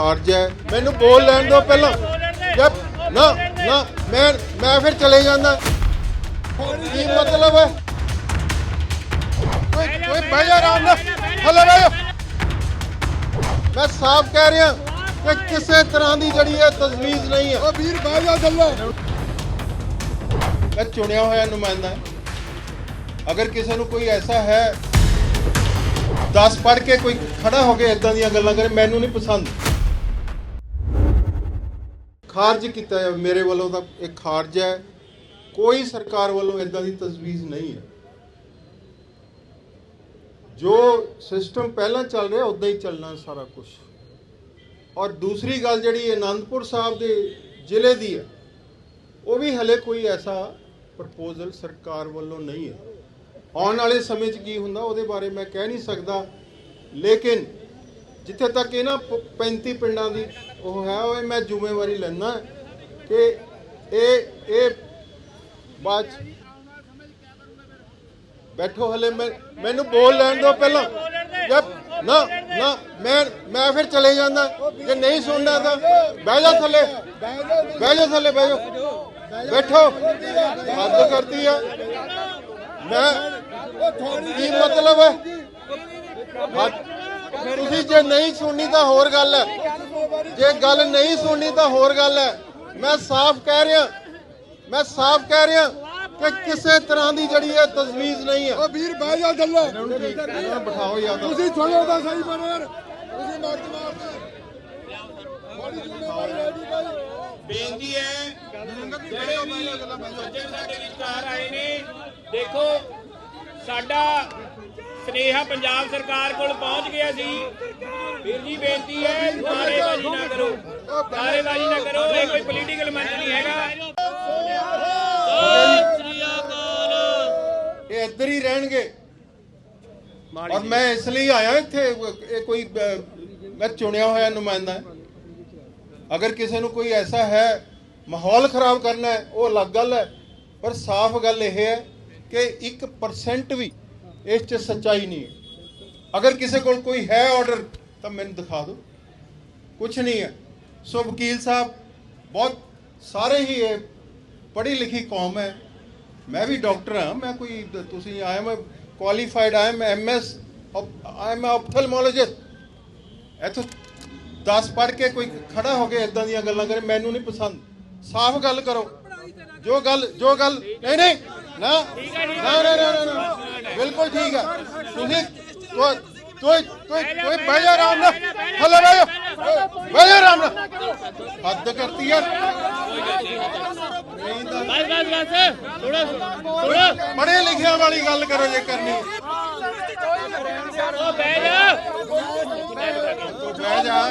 ਖਾਰਜ ਹੈ ਮੈਨੂੰ ਬੋਲ ਲੈਣ ਦਿਓ ਪਹਿਲਾਂ। ਜਦ ਨਾ ਨਾ ਮੈਂ ਮੈਂ ਫਿਰ ਚਲੇ ਜਾਂਦਾ। ਕੀ ਮਤਲਬ ਹੈ? ਕੋਈ ਕੋਈ ਬਹਿ ਜਾ ਆਰਾਮ ਨਾਲ। ਹਲੇ ਬਹਿ ਜਾ। ਮੈਂ ਸਾਫ਼ ਕਹਿ ਰਿਹਾ ਕਿ ਕਿਸੇ ਤਰ੍ਹਾਂ ਦੀ ਜਿਹੜੀ ਹੈ ਤਜਵੀਜ਼ ਨਹੀਂ ਹੈ। ਓ ਵੀਰ ਬਹਿ ਜਾ ਥੱਲੇ। ਮੈਂ ਚੁਣਿਆ ਹੋਇਆ ਨੁਮਾਇੰਦਾ। ਅਗਰ ਕਿਸੇ ਨੂੰ ਕੋਈ ਐਸਾ ਹੈ 10 ਪੜ ਕੇ ਕੋਈ ਖੜਾ ਹੋ ਕੇ ਇਦਾਂ ਦੀਆਂ ਗੱਲਾਂ ਕਰੇ ਮੈਨੂੰ ਨਹੀਂ ਪਸੰਦ। ਖਾਰਜ ਕੀਤਾ ਜਾਵੇ, ਮੇਰੇ ਵੱਲੋਂ ਤਾਂ ਇਹ ਖਾਰਜ ਹੈ। ਕੋਈ ਸਰਕਾਰ ਵੱਲੋਂ ਇਦਾਂ ਦੀ ਤਜਵੀਜ਼ ਨਹੀਂ ਹੈ। ਜੋ ਸਿਸਟਮ ਪਹਿਲਾਂ ਚੱਲ ਰਿਹਾ ਉਦਾਂ ਹੀ ਚੱਲਣਾ ਸਾਰਾ ਕੁਝ ਔਰ ਦੂਸਰੀ ਗੱਲ ਜਿਹੜੀ ਆਨੰਦਪੁਰ ਸਾਹਿਬ ਦੇ ਜ਼ਿਲ੍ਹੇ ਦੀ ਹੈ, ਉਹ ਵੀ ਹਲੇ ਕੋਈ ਐਸਾ ਪ੍ਰਪੋਜ਼ਲ ਸਰਕਾਰ ਵੱਲੋਂ ਨਹੀਂ ਹੈ। ਆਉਣ ਵਾਲੇ ਸਮੇਂ 'ਚ ਕੀ ਹੁੰਦਾ, ਉਹਦੇ ਬਾਰੇ ਮੈਂ ਕਹਿ ਨਹੀਂ ਸਕਦਾ। ਲੇਕਿਨ ਜਿੱਥੇ ਤੱਕ ਇਹਨਾਂ ਪ- 35 ਪਿੰਡਾਂ ਦੀ ਉਹ ਹੈ, ਉਹ ਮੈਂ ਜ਼ਿੰਮੇਵਾਰੀ ਲੈਣਾ ਕਿ ਇਹ ਇਹ ਬਾਅਦ ਬੈਠੋ ਹਲੇ, ਮੈਂ, ਮੈਨੂੰ ਬੋਲ ਲੈਣ ਦਿਓ ਪਹਿਲਾਂ। ਜਦ ਨਾ ਨਾ, ਮੈਂ ਮੈਂ ਫਿਰ ਚਲੇ ਜਾਂਦਾ। ਜੇ ਨਹੀਂ ਸੁਣਨਾ ਤਾਂ ਬਹਿ ਜਾ ਥੱਲੇ। ਬਹਿ ਜਾ ਥੱਲੇ, ਬਹਿ ਜਾ। ਬੈਠੋ। ਹੱਦ ਕਰਦੀ ਆ। ਮੈਂ, ਕੀ ਮਤਲਬ ਹੈ? ਤੁਸੀਂ ਜੇ ਨਹੀਂ ਸੁਣਨੀ ਤਾਂ ਹੋਰ ਗੱਲ ਹੈ। ਜੇ ਗੱਲ ਨਹੀਂ ਸੁਣਨੀ ਤਾਂ ਹੋਰ ਗੱਲ ਹੈ। ਮੈਂ ਸਾਫ਼ ਕਹਿ ਰਿਹਾ ਮੈਂ ਸਾਫ਼ ਕਹਿ ਰਿਹਾ ਕਿ ਕਿਸੇ ਤਰ੍ਹਾਂ ਦੀ ਜਿਹੜੀ ਹੈ ਤਜਵੀਜ਼ ਨਹੀਂ ਹੈ। ਓ ਵੀਰ ਬਹਿ ਜਾ ਨੂੰ ਬਿਠਾਓ ਯਾਦ ਤੁਸੀਂ ਸੁਣੋ ਤਾਂ ਸਹੀ ਮਨਰ ਤੁਸੀਂ ਮਰਦ ਮਾਰਦੇ ਬੇਨਤੀ ਹੈ ਜਿਹੜੇ ਵੀ ਸੱਜਣ ਸਾਡੇ ਵਿਚਕਾਰ ਆਏ ਨੇ ਦੇਖੋ ਸਾਡਾ ਸਨੇਹਾ ਪੰਜਾਬ ਸਰਕਾਰ ਕੋਲ ਪਹੁੰਚ ਗਿਆ ਸੀ ਵੀਰ ਜੀ ਬੇਨਤੀ ਹੈ ਨਾਰੇਬਾਜ਼ੀ ਨਾ ਕਰੋ। ਨਾਰੇਬਾਜ਼ੀ ਨਾ ਕਰੋ ਇਹ ਕੋਈ ਪੋਲੀਟੀਕਲ ਮੰਚ ਨਹੀਂ ਹੈਗਾ। ਇਹ ਇੱਧਰ ਹੀ ਰਹਿਣਗੇ। ਔਰ ਮੈਂ ਇਸ ਲਈ ਆਇਆ ਇੱਥੇ ਇਹ ਕੋਈ ਮੈਂ ਚੁਣਿਆ ਹੋਇਆ ਨੁਮਾਇੰਦਾ। ਹਾਂ। ਅਗਰ ਕਿਸੇ ਨੂੰ ਕੋਈ ਐਸਾ ਹੈ ਮਾਹੌਲ ਖਰਾਬ ਕਰਨਾ ਹੈ ਉਹ ਅਲੱਗ ਗੱਲ ਹੈ। ਪਰ ਸਾਫ਼ ਗੱਲ ਇਹ ਹੈ ਕਿ 1% ਵੀ ਇਸ 'ਚ ਸੱਚਾਈ ਨਹੀਂ ਹੈ। ਅਗਰ ਕਿਸੇ ਕੋਲ ਕੋਈ ਹੈ ਆਰਡਰ ਤਾਂ ਮੈਨੂੰ ਦਿਖਾ ਦਿਓ। ਕੁਝ ਨਹੀਂ ਹੈ। ਸੋ ਵਕੀਲ ਸਾਹਿਬ ਬਹੁਤ ਸਾਰੇ ਹੀ ਇਹ ਪੜ੍ਹੀ ਲਿਖੀ ਕੌਮ ਹੈ। ਮੈਂ ਵੀ ਡਾਕਟਰ ਹਾਂ। ਮੈਂ ਕੋਈ ਤੁਸੀਂ I am qualified I am MS I am ophthalmologist ਇੱਥੋਂ 10 ਪੜ੍ਹ ਕੇ ਕੋਈ ਖੜਾ ਹੋ ਕੇ ਇਦਾਂ ਦੀਆਂ ਗੱਲਾਂ ਕਰੇ ਮੈਨੂੰ ਨਹੀਂ ਪਸੰਦ। ਸਾਫ਼ ਗੱਲ ਕਰੋ। ਜੋ ਗੱਲ ਜੋ ਗੱਲ ਨਹੀਂ ਨਹੀਂ। ਨਾ ਨਾ ਨਾ, ਨਾ। ਬਿਲਕੁਲ ਠੀਕ ਹੈ। ਤੁਸੀਂ ਤੋਏ ਤੋਏ ਤੋਏ ਬਹਿ ਜਾ ਆਰਾਮ ਨਾਲ। ਹਲੇ ਬਹਿ ਜਾ। ਬਹਿ ਜਾ ਆਰਾਮ ਨਾਲ। ਹੱਦ ਕਰਤੀ ਯਾਰ। ਬਸ ਬਸ ਬਸ। ਥੋੜਾ ਥੋੜਾ ਪੜ੍ਹੇ ਲਿਖਿਆ ਵਾਲੀ ਗੱਲ ਕਰੋ ਜੇ ਕਰਨੀ। ਉਹ ਬਹਿ ਜਾ। ਬਹਿ ਜਾ।